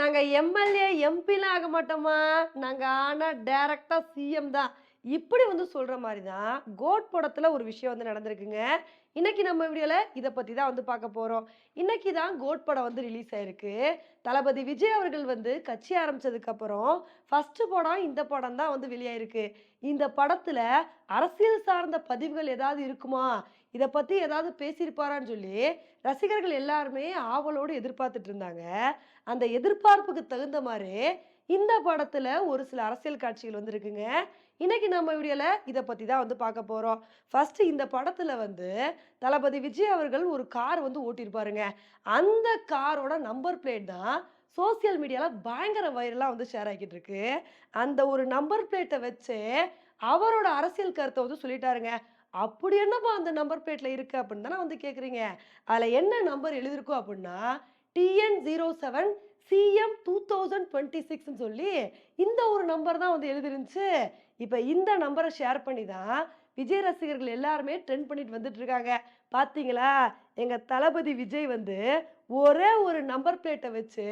நாங்கள் எம்எல்ஏ எம்பிலாம் ஆக மாட்டோமா? நாங்கள் ஆனால் டைரக்டா சிஎம் தான். இப்படி வந்து சொல்ற மாதிரி தான் கோட் படத்துல ஒரு விஷயம் வந்து நடந்திருக்குங்க. இன்னைக்கு நம்ம வீடியோல இதை பத்தி தான் வந்து பார்க்க போறோம். இன்னைக்கு தான் கோட் படம் வந்து ரிலீஸ் ஆயிருக்கு. தளபதி விஜய் அவர்கள் வந்து கட்சி ஆரம்பிச்சதுக்கு அப்புறம் ஃபர்ஸ்ட் படம் இந்த படம் தான் வந்து வெளியாயிருக்கு. இந்த படத்துல அரசியல் சார்ந்த பதிவுகள் ஏதாவது இருக்குமா? இதை பத்தி ஏதாவது பேசியிருப்பாரான்னு சொல்லி ரசிகர்கள் எல்லாருமே ஆவலோடு எதிர்பார்த்துட்டு இருந்தாங்க. அந்த எதிர்பார்ப்புக்கு தகுந்த மாதிரி இந்த படத்துல ஒரு சில அரசியல் காட்சிகள் வந்து இருக்குங்க இன்னைக்கு நம்ம வீடியோல இதை பத்தி தான் வந்து பார்க்க போறோம். ஃபர்ஸ்ட் இந்த படத்துல வந்து தளபதி விஜய் அவர்கள் ஒரு கார் வந்து ஓட்டியிருப்பாருங்க அந்த காரோட நம்பர் பிளேட் தான் சோசியல் மீடியாவில் பயங்கர வைரலாக வந்து ஷேர் ஆகிட்டு இருக்கு. அந்த ஒரு நம்பர் பிளேட்டை வச்சு அவரோட அரசியல் கருத்தை வந்து சொல்லிட்டாருங்க. அப்படி என்னப்பா அந்த நம்பர் பிளேட்ல இருக்கு அப்படின்னு தானே வந்து கேட்குறீங்க அதில் என்ன நம்பர் எழுதியிருக்கோம் அப்படின்னா TN zero seven CM two thousand twenty சிக்ஸ்னு சொல்லி இந்த ஒரு நம்பர் தான் வந்து எழுதிருந்துச்சு. இப்போ இந்த நம்பரை ஷேர் பண்ணி தான் விஜய் ரசிகர்கள் எல்லாருமே ட்ரெண்ட் பண்ணிட்டு வந்துட்டு இருக்காங்க. பாத்தீங்களா? எங்கள் தளபதி விஜய் வந்து ஒரே ஒரு நம்பர் பிளேட்டை வச்சு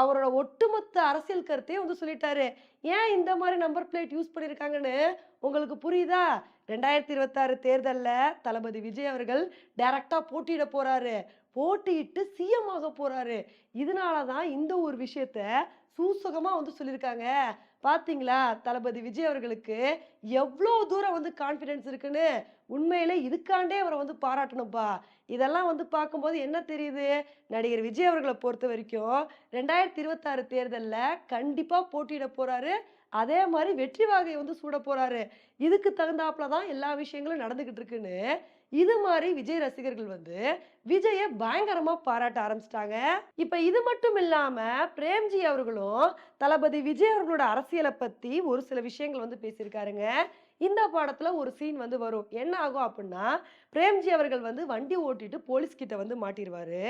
அவரோட ஒட்டுமொத்த அரசியல் கருத்தையும் வந்து சொல்லிட்டாரு. ஏன் இந்த மாதிரி நம்பர் பிளேட் யூஸ் பண்ணியிருக்காங்கன்னு உங்களுக்கு புரியுதா? ரெண்டாயிரத்தி இருபத்தாறு தேர்தலில் தளபதி விஜய் அவர்கள் டைரக்டாக போட்டியிட போகிறாரு போட்டியிட்டு சிஎம் ஆக போகிறாரு இதனால தான் இந்த ஒரு விஷயத்த சூசகமாக வந்து சொல்லியிருக்காங்க. பாத்தீங்களா தளபதி விஜய் அவர்களுக்கு எவ்வளோ தூரம் வந்து கான்ஃபிடென்ஸ் இருக்குன்னு உண்மையிலே இதுக்காண்டே அவரை வந்து பாராட்டணும்ப்பா இதெல்லாம் வந்து பார்க்கும்போது என்ன தெரியுது? நடிகர் விஜய் அவர்களை பொறுத்த வரைக்கும் ரெண்டாயிரத்தி இருபத்தாறு தேர்தலில் கண்டிப்பாக போட்டியிட போகிறாரு அதே மாதிரி வெற்றி வாகை வந்து சூட போறாரு. இதுக்கு தகுந்தாப்புல தான் எல்லா விஷயங்களும் நடந்துகிட்டு இருக்குன்னு இது மாதிரி விஜய் ரசிகர்கள் வந்து விஜயை பயங்கரமா பாராட்ட ஆரம்பிச்சிட்டாங்க. இப்ப இது மட்டும் இல்லாம பிரேம்ஜி அவர்களும் தளபதி விஜய் அவர்களோட அரசியலை பத்தி ஒரு சில விஷயங்கள் வந்து பேசியிருக்காருங்க. இந்த படத்துல ஒரு சீன் வந்து வரும். என்ன ஆகும் அப்படின்னா பிரேம்ஜி அவர்கள் வந்து வண்டி ஓட்டிட்டு போலீஸ் கிட்ட வந்து மாட்டிடுவாரு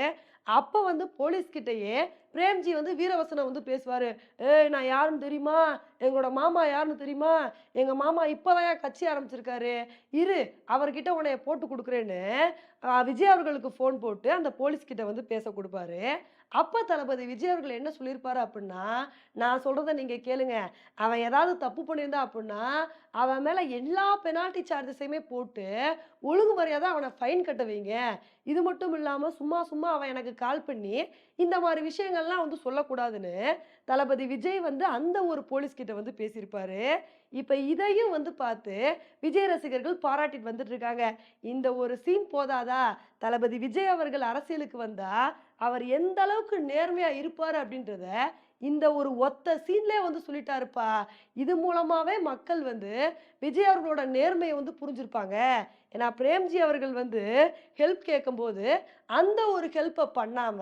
அப்ப வந்து போலீஸ் கிட்டயே பிரேம்ஜி வந்து வீரவசனம் வந்து பேசுவார். ஏய் நான் யாருன்னு தெரியுமா? எங்களோட மாமா யாருன்னு தெரியுமா? எங்கள் மாமா இப்போதான் கட்சி ஆரம்பிச்சிருக்காரு. இரு அவர்கிட்ட உன்னைய போட்டு கொடுக்குறேன்னு விஜய் அவர்களுக்கு ஃபோன் போட்டு அந்த போலீஸ்கிட்ட வந்து பேச கொடுப்பாரு. அப்போ தளபதி விஜய் அவர்கள் என்ன சொல்லியிருப்பாரு அப்படின்னா நான் சொல்கிறத நீங்கள் கேளுங்க. அவன் ஏதாவது தப்பு பண்ணியிருந்தா அப்படின்னா அவன் மேலே எல்லா பெனால்டி சார்ஜஸையுமே போட்டு ஒழுங்குமுறையாக தான் அவனை ஃபைன் கட்ட வைங்க. இது மட்டும் இல்லாமல் சும்மா சும்மா அவன் எனக்கு கால் பண்ணி இந்த மாதிரி விஷயங்கள்லாம் வந்து சொல்லக்கூடாதுன்னு தளபதி விஜய் வந்து அந்த ஒரு போலீஸ்கிட்ட வந்து பேசியிருப்பாரு. இப்போ இதையும் வந்து பார்த்து விஜய் ரசிகர்கள் பாராட்டிட்டு வந்துட்டு இருக்காங்க. இந்த ஒரு சீன் போதாதா? தளபதி விஜய் அவர்கள் அரசியலுக்கு வந்தால் அவர் எந்த அளவுக்கு நேர்மையாக இருப்பார் அப்படின்றத இந்த ஒரு ஒத்த சீன்லே வந்து சொல்லிட்டாருப்பா. இது மூலமாவே மக்கள் வந்து விஜய் அவர்களோட நேர்மையை வந்து புரிஞ்சிருப்பாங்க. ஏன்னா பிரேம்ஜி அவர்கள் வந்து ஹெல்ப் கேட்கும்போது அந்த ஒரு ஹெல்ப்பை பண்ணாம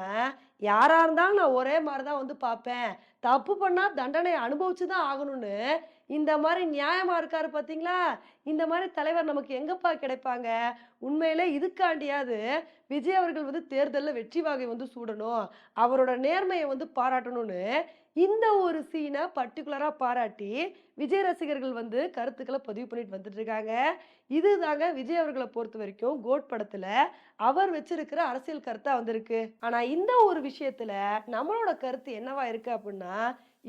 யாரா இருந்தாலும் நான் ஒரே மாதிரி தான் வந்து பார்ப்பேன். தப்பு பண்ணா தண்டனை அனுபவிச்சு தான் ஆகணும்னு இந்த மாதிரி நியாயமா இருக்காரு பார்த்தீங்களா? இந்த மாதிரி தலைவர் நமக்கு எங்கப்பா கிடைப்பாங்க? உண்மையிலே இதுக்காண்டியாவது விஜய் அவர்கள் வந்து தேர்தலில் வெற்றி வாகை வந்து சூடணும் அவரோட நேர்மையை வந்து பாராட்டணும்னு இந்த ஒரு சீனை பர்டிகுலராக பாராட்டி விஜய் ரசிகர்கள் வந்து கருத்துக்களை பதிவு பண்ணிட்டு வந்துட்டு இருக்காங்க. இதுதாங்க விஜய் அவர்களை பொறுத்த வரைக்கும் கோட் படத்தில் அவர் வச்சிருக்கிற அரசியல் கருத்தாக வந்திருக்கு. ஆனால் இந்த ஒரு விஷயத்தில் நம்மளோட கருத்து என்னவா இருக்கு அப்படின்னா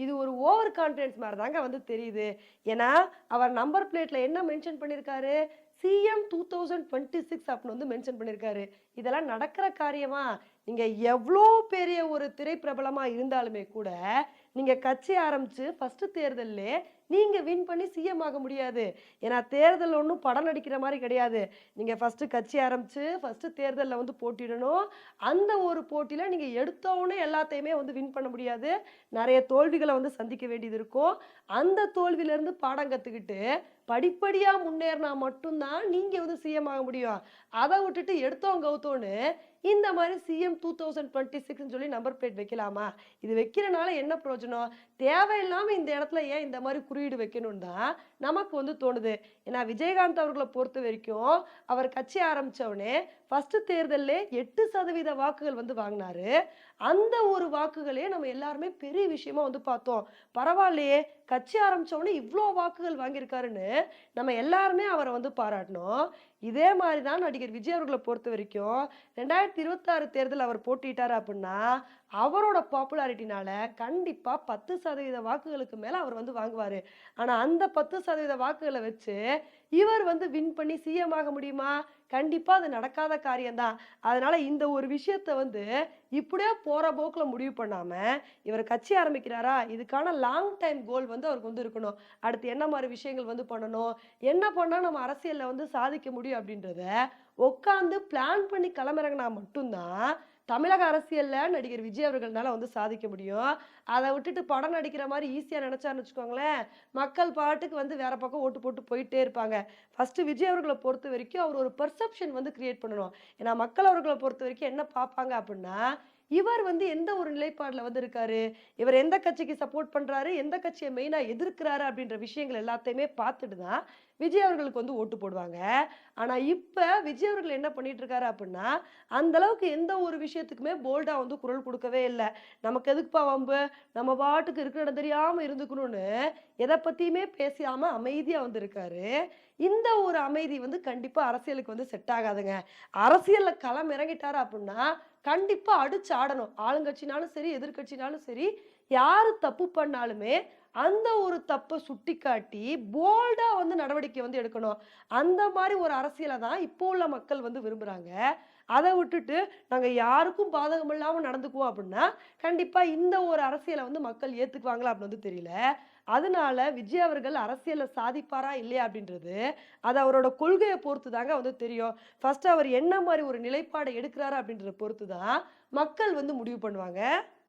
இது ஒரு ஓவர் கான்ஃபிடன்ஸ் மாதிரி தாங்க வந்து தெரியுது. ஏன்னா அவர் நம்பர் பிளேட்டில் என்ன மென்ஷன் பண்ணியிருக்காரு CM two thousand twenty six அப்படின்னு வந்து மென்ஷன் பண்ணியிருக்காரு இதெல்லாம் நடக்கிற காரியமா? நீங்க எவ்வளோ பெரிய ஒரு திரைப்பிரபலமாக இருந்தாலுமே கூட நீங்கள் கட்சி ஆரம்பித்து ஃபஸ்ட்டு தேர்தல்லே நீங்கள் வின் பண்ணி சிஎம் ஆக முடியாது. ஏன்னா தேர்தல் ஒன்றும் படம் நடிக்கிற மாதிரி கிடையாது. நீங்கள் ஃபஸ்ட்டு கட்சி ஆரம்பித்து ஃபஸ்ட்டு தேர்தலில் வந்து போட்டிடணும் அந்த ஒரு போட்டியில் நீங்கள் எடுத்தோடனே எல்லாத்தையுமே வந்து வின் பண்ண முடியாது. நிறைய தோல்விகளை வந்து சந்திக்க வேண்டியது இருக்கும். அந்த தோல்வியிலேருந்து பாடம் கற்றுக்கிட்டு படிப்படியாக முன்னேறினா மட்டும்தான் நீங்கள் வந்து சிஎம் ஆக முடியும். அதை விட்டுட்டு எடுத்தோம் கவுத்தோன்னு இந்த மாதிரி சிஎம் டூ தௌசண்ட் டுவெண்ட்டி சிக்ஸ்னு சொல்லி நம்பர் பிளேட் வைக்கலாமா? இது வைக்கிறனால என்ன பிரயோஜனம் தேவையில்லாம இந்த இடத்துல ஏன் இந்த மாதிரி குறியீடு வைக்கணும் தான் நமக்கு வந்து தோணுது. ஏன்னா விஜயகாந்த் அவர்களை பொறுத்த வரைக்கும் அவர் கட்சி ஆரம்பிச்ச உடனே ஃபர்ஸ்ட் எட்டு சதவீத வாக்குகள் வந்து வாங்கினாரு. அந்த ஒரு வாக்குகளே நம்ம எல்லாருமே பெரிய விஷயமா வந்து பார்த்தோம். பரவாயில்லையே கட்சி ஆரம்பிச்ச இவ்வளோ வாக்குகள் வாங்கியிருக்காருன்னு நம்ம எல்லாருமே அவரை வந்து பாராட்டணும் இதே மாதிரி தான் நடிகர் விஜய் அவர்களை பொறுத்த வரைக்கும் ரெண்டாயிரத்தி இருபத்தாறு தேர்தல் அவர் போட்டிட்டார் அப்படின்னா அவரோட பாப்புலாரிட்டினால கண்டிப்பாக பத்து சதவீத வாக்குகளுக்கு மேலே அவர் வந்து வாங்குவார். ஆனால் அந்த பத்து சதவீத வாக்குகளை வச்சு இவர் வந்து வின் பண்ணி சிஎம் ஆக முடியுமா? கண்டிப்பாக அது நடக்காத காரியம்தான். அதனால் இந்த ஒரு விஷயத்த வந்து இப்படியே போகிற போக்கில் முடிவு பண்ணாமல் இவர் கட்சி ஆரம்பிக்கிறாரா? இதுக்கான லாங் டைம் கோல் வந்து அவருக்கு வந்து இருக்கணும். அடுத்து என்ன மாதிரி விஷயங்கள் வந்து பண்ணணும்? என்ன பண்ணால் நம்ம அரசியலில் வந்து சாதிக்க முடியும் அப்படின்றத உட்காந்து பிளான் பண்ணி களமிறங்கினா மட்டும்தான் தமிழக அரசியலில் நடிகர் விஜய் அவர்கள்னால வந்து சாதிக்க முடியும். அதை விட்டுட்டு படம் நடிக்கிற மாதிரி ஈஸியாக நினச்சான்னு வச்சுக்கோங்களேன் மக்கள் பாட்டுக்கு வந்து வேற பக்கம் ஓட்டு போட்டு போயிட்டே இருப்பாங்க. ஃபஸ்ட்டு விஜய் அவர்களை பொறுத்த வரைக்கும் அவர் ஒரு பர்செப்ஷன் வந்து கிரியேட் பண்ணணும். ஏன்னா மக்கள் அவர்களை பொறுத்த வரைக்கும் என்ன பார்ப்பாங்க அப்படின்னா இவர் வந்து எந்த ஒரு நிலைப்பாடில் வந்து இருக்காரு? இவர் எந்த கட்சிக்கு சப்போர்ட் பண்ணுறாரு எந்த கட்சியை மெயினாக எதிர்க்கிறாரு? அப்படின்ற விஷயங்கள் எல்லாத்தையுமே பார்த்துட்டு தான் விஜய் அவர்களுக்கு வந்து ஓட்டு போடுவாங்க. ஆனால் இப்போ விஜய் அவர்கள் என்ன பண்ணிட்டு இருக்காரு அப்படின்னா அந்த அளவுக்கு எந்த ஒரு விஷயத்துக்குமே போல்டாக வந்து குரல் கொடுக்கவே இல்லை. நமக்கு எதுக்குப்பா வம்பு? நம்ம பாட்டுக்கு இருக்கிற இடம் தெரியாமல் இருந்துக்கணும்னு எதை பற்றியுமே பேசாமல் அமைதியாக வந்து இருக்காரு இந்த ஒரு அமைதி வந்து கண்டிப்பாக அரசியலுக்கு வந்து செட் ஆகாதுங்க. அரசியலில் களம் இறங்கிட்டாரு அப்படின்னா கண்டிப்பாக அடிச்சு ஆடணும். ஆளுங்கட்சினாலும் சரி எதிர்க்கட்சினாலும் சரி யார் தப்பு பண்ணாலுமே அந்த ஒரு தப்பை சுட்டிக்காட்டி போல்டாக வந்து நடவடிக்கை வந்து எடுக்கணும். அந்த மாதிரி ஒரு அரசியலை தான் இப்போ உள்ள மக்கள் வந்து விரும்புகிறாங்க அதை விட்டுட்டு நாங்கள் யாருக்கும் பாதகம் இல்லாமல் நடந்துக்குவோம் அப்படின்னா கண்டிப்பாக இந்த ஒரு அரசியலை வந்து மக்கள் ஏற்றுக்குவாங்களா அப்படின்னு வந்து தெரியல. அதனால விஜய் அவர்கள் அரசியலில் சாதிப்பாரா இல்லையா அப்படின்றது அது அவரோட கொள்கையை பொறுத்து தாங்க வந்து தெரியும். ஃபர்ஸ்ட் அவர் என்ன மாதிரி ஒரு நிலைப்பாடை எடுக்கிறாரு அப்படின்றத பொறுத்து தான் மக்கள் வந்து முடிவு பண்ணுவாங்க.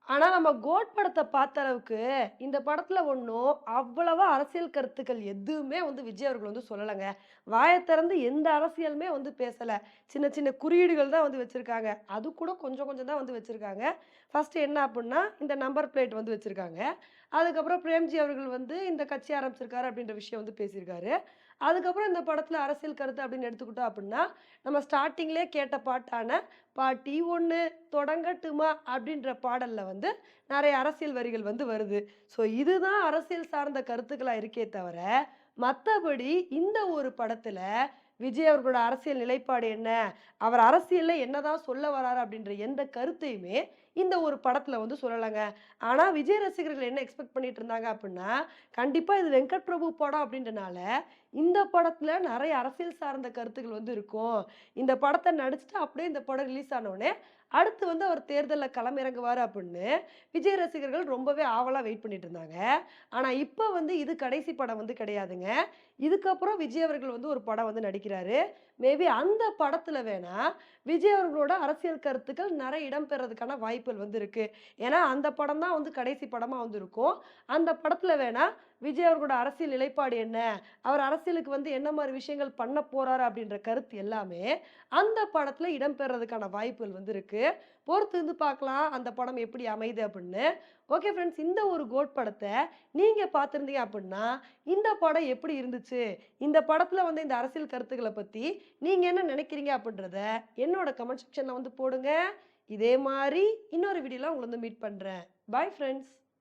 ஆனால் நம்ம கோட் படத்தை பார்த்த அளவுக்கு இந்த படத்தில் ஒன்றும் அவ்வளவா அரசியல் கருத்துக்கள் எதுவுமே வந்து விஜய் அவர்கள் வந்து சொல்லலைங்க. வாயை திறந்து எந்த அரசியலுமே வந்து பேசலை. சின்ன சின்ன குறியீடுகள் தான் வந்து வச்சுருக்காங்க. அது கூட கொஞ்சம் கொஞ்சம் தான் வந்து வச்சுருக்காங்க. ஃபஸ்ட்டு என்ன அப்படின்னா இந்த நம்பர் பிளேட் வந்து வச்சுருக்காங்க. அதுக்கப்புறம் பிரேம்ஜி அவர்கள் வந்து இந்த கட்சி ஆரம்பிச்சிருக்காரு அப்படின்ற விஷயம் வந்து பேசியிருக்காரு. அதுக்கப்புறம் இந்த படத்தில் அரசியல் கருத்து அப்படின்னு எடுத்துக்கிட்டோம் அப்படின்னா நம்ம ஸ்டார்டிங்லேயே கேட்ட பாட்டான பாட்டி ஒன்று தொடங்கட்டுமா அப்படின்ற பாடலில் வந்து நிறைய அரசியல் வரிகள் வந்து வருது. ஸோ இதுதான் அரசியல் சார்ந்த கருத்துக்களாக இருக்கே தவிர மற்றபடி இந்த ஒரு படத்தில் விஜய் அவர்களோட அரசியல் நிலைப்பாடு என்ன? அவர் அரசியலில் என்னதான் சொல்ல வராரு அப்படின்ற எந்த கருத்தையுமே இந்த ஒரு படத்தில் வந்து சொல்லலைங்க. ஆனால் விஜய் ரசிகர்கள் என்ன எக்ஸ்பெக்ட் பண்ணிட்டு இருந்தாங்க அப்படின்னா கண்டிப்பாக இது வெங்கட் பிரபு படம் அப்படின்றனால இந்த படத்தில் நிறைய அரசியல் சார்ந்த கருத்துக்கள் வந்து இருக்கும். இந்த படத்தை நடிச்சுட்டு அப்படியே இந்த படம் ரிலீஸ் ஆனோடனே அடுத்து வந்து அவர் தேர்தலில் களமிறங்குவார் அப்படின்னு விஜய் ரசிகர்கள் ரொம்பவே ஆவலாக வெயிட் பண்ணிட்டு இருந்தாங்க. ஆனால் இப்போ வந்து இது கடைசி படம் வந்து கிடையாதுங்க. இதுக்கப்புறம் விஜய் அவர்கள் வந்து ஒரு படம் வந்து நடிக்கிறாரு. மேபி அந்த படத்தில் வேணா விஜய் அவர்களோட அரசியல் கருத்துக்கள் நிறைய இடம்பெறதுக்கான வாய்ப்புகள் வந்து இருக்குது ஏன்னா அந்த படம் தான் வந்து கடைசி படமாக வந்து இருக்கும் அந்த படத்தில் வேணால் விஜய் அவர்களோட அரசியல் நிலைப்பாடு என்ன? அவர் அரசியலுக்கு வந்து என்ன மாதிரி விஷயங்கள் பண்ண போறாரு அப்படின்ற கருத்து எல்லாமே அந்த படத்துல இடம்பெறதுக்கான வாய்ப்புகள் வந்து இருக்கு. பொறுத்து இருந்து பார்க்கலாம் அந்த படம் எப்படி அமையுது அப்படின்னு. ஓகே ஃப்ரெண்ட்ஸ் இந்த ஒரு கோட் படத்தை நீங்க பார்த்துருந்தீங்க அப்படின்னா இந்த படம் எப்படி இருந்துச்சு? இந்த படத்துல வந்து இந்த அரசியல் கருத்துக்களை பத்தி நீங்க என்ன நினைக்கிறீங்க அப்படின்றத என்னோட கமெண்ட் செக்ஷன்ல வந்து போடுங்க. இதே மாதிரி இன்னொரு வீடியோல உங்களை வந்து மீட் பண்றேன். Bye friends